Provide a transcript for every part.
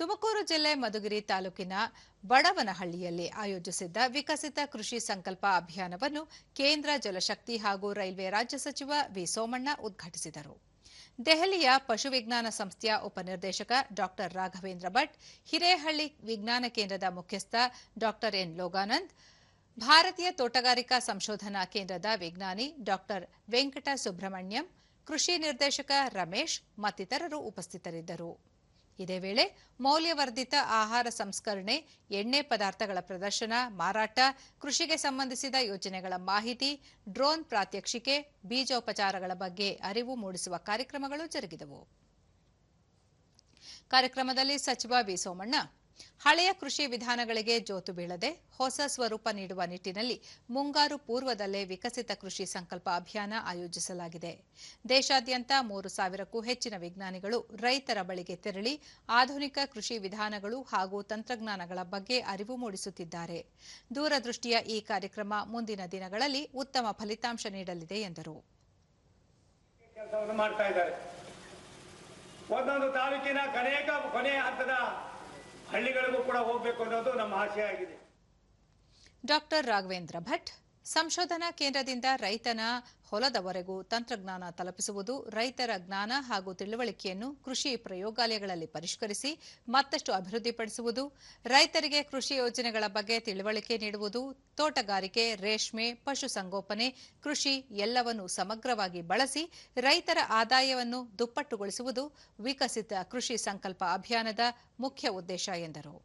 ತುಮಕೂರು ಜಿಲ್ಲೆ ಮಧುಗಿರಿ ತಾಲೂಕಿನ ಬಡವನಹಳ್ಳಿಯಲ್ಲಿ ಆಯೋಜಿಸಿದ್ದ ವಿಕಸಿತ ಕೃಷಿ ಸಂಕಲ್ಪ ಅಭಿಯಾನವನ್ನು ಕೇಂದ್ರ ಜಲಶಕ್ತಿ ಹಾಗೂ ರೈಲ್ವೆ ರಾಜ್ಯ ಸಚಿವ ವಿ ಸೋಮಣ್ಣ ಉದ್ಘಾಟಿಸಿದರು. ದೆಹಲಿಯ ಪಶು ವಿಜ್ಞಾನ ಸಂಸ್ಥೆಯ ಉಪನಿರ್ದೇಶಕ ಡಾ ರಾಘವೇಂದ್ರ ಭಟ್, ಹಿರೇಹಳ್ಳಿ ವಿಜ್ಞಾನ ಕೇಂದ್ರದ ಮುಖ್ಯಸ್ಥ ಡಾ ಎನ್ ಲೋಗಾನಂದ್, ಭಾರತೀಯ ತೋಟಗಾರಿಕಾ ಸಂಶೋಧನಾ ಕೇಂದ್ರದ ವಿಜ್ಞಾನಿ ಡಾ ವೆಂಕಟ ಸುಬ್ರಹ್ಮಣ್ಯಂ, ಕೃಷಿ ನಿರ್ದೇಶಕ ರಮೇಶ್ ಮತ್ತಿತರರು ಉಪಸ್ಥಿತರಿದ್ದರು. ಇದೇ ವೇಳೆ ಮೌಲ್ಯವರ್ಧಿತ ಆಹಾರ ಸಂಸ್ಕರಣೆ, ಎಣ್ಣೆ ಪದಾರ್ಥಗಳ ಪ್ರದರ್ಶನ, ಮಾರಾಟ, ಕೃಷಿಗೆ ಸಂಬಂಧಿಸಿದ ಯೋಜನೆಗಳ ಮಾಹಿತಿ, ಡ್ರೋನ್ ಪ್ರಾತ್ಯಕ್ಷಿಕೆ, ಬೀಜೋಪಚಾರಗಳ ಬಗ್ಗೆ ಅರಿವು ಮೂಡಿಸುವ ಕಾರ್ಯಕ್ರಮಗಳು ಜರುಗಿದವು. ಕಾರ್ಯಕ್ರಮದಲ್ಲಿ ಸಚಿವ ಬಿ ಸೋಮಣ್ಣ ಹಳೆಯ ಕೃಷಿ ವಿಧಾನಗಳಿಗೆ ಜೋತು ಬೀಳದೆ ಹೊಸ ಸ್ವರೂಪ ನೀಡುವ ನಿಟ್ಟಿನಲ್ಲಿ ಮುಂಗಾರು ಪೂರ್ವದಲ್ಲೇ ವಿಕಸಿತ ಕೃಷಿ ಸಂಕಲ್ಪ ಅಭಿಯಾನ ಆಯೋಜಿಸಲಾಗಿದೆ. ದೇಶಾದ್ಯಂತ ಮೂರು ಸಾವಿರಕ್ಕೂ ಹೆಚ್ಚಿನ ವಿಜ್ಞಾನಿಗಳು ರೈತರ ಬಳಿಗೆ ತೆರಳಿ ಆಧುನಿಕ ಕೃಷಿ ವಿಧಾನಗಳು ಹಾಗೂ ತಂತ್ರಜ್ಞಾನಗಳ ಬಗ್ಗೆ ಅರಿವು ಮೂಡಿಸುತ್ತಿದ್ದಾರೆ. ದೂರದೃಷ್ಟಿಯ ಈ ಕಾರ್ಯಕ್ರಮ ಮುಂದಿನ ದಿನಗಳಲ್ಲಿ ಉತ್ತಮ ಫಲಿತಾಂಶ ನೀಡಲಿದೆ ಎಂದರು. ಒಂದೊಂದು ತಾಲೂಕಿನ ಕೊನೆಯ ಹಂತದ ಹಳ್ಳಿಗಳಿಗೂ ಕೂಡ ಹೋಗಬೇಕು ಅನ್ನೋದು ನಮ್ಮ ಆಶಯ ಆಗಿದೆ. ಡಾಕ್ಟರ್ ರಾಘವೇಂದ್ರ ಭಟ್ ಸಂಶೋಧನಾ ಕೇಂದ್ರದಿಂದ ರೈತನ ಹೊಲದವರೆಗೂ ತಂತ್ರಜ್ಞಾನ ತಲುಪಿಸುವುದು, ರೈತರ ಜ್ಞಾನ ಹಾಗೂ ತಿಳುವಳಿಕೆಯನ್ನು ಕೃಷಿ ಪ್ರಯೋಗಾಲಯಗಳಲ್ಲಿ ಪರಿಷ್ಕರಿಸಿ ಮತ್ತಷ್ಟು ಅಭಿವೃದ್ಧಿಪಡಿಸುವುದು, ರೈತರಿಗೆ ಕೃಷಿ ಯೋಜನೆಗಳ ಬಗ್ಗೆ ತಿಳುವಳಿಕೆ ನೀಡುವುದು, ತೋಟಗಾರಿಕೆ, ರೇಷ್ಮೆ, ಪಶುಸಂಗೋಪನೆ, ಕೃಷಿ ಎಲ್ಲವನ್ನು ಸಮಗ್ರವಾಗಿ ಬಳಸಿ ರೈತರ ಆದಾಯವನ್ನು ದುಪ್ಪಟ್ಟುಗೊಳಿಸುವುದು ವಿಕಸಿತ ಕೃಷಿ ಸಂಕಲ್ಪ ಅಭಿಯಾನದ ಮುಖ್ಯ ಉದ್ದೇಶ ಎಂದರು.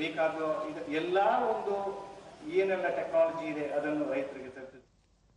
ಬೇಕಾದ ಇದು ಎಲ್ಲ ಒಂದು ಏನೆಲ್ಲ ಟೆಕ್ನಾಲಜಿ ಇದೆ ಅದನ್ನು ರೈತರಿಗೆ ತಲುಪಿಸಿ.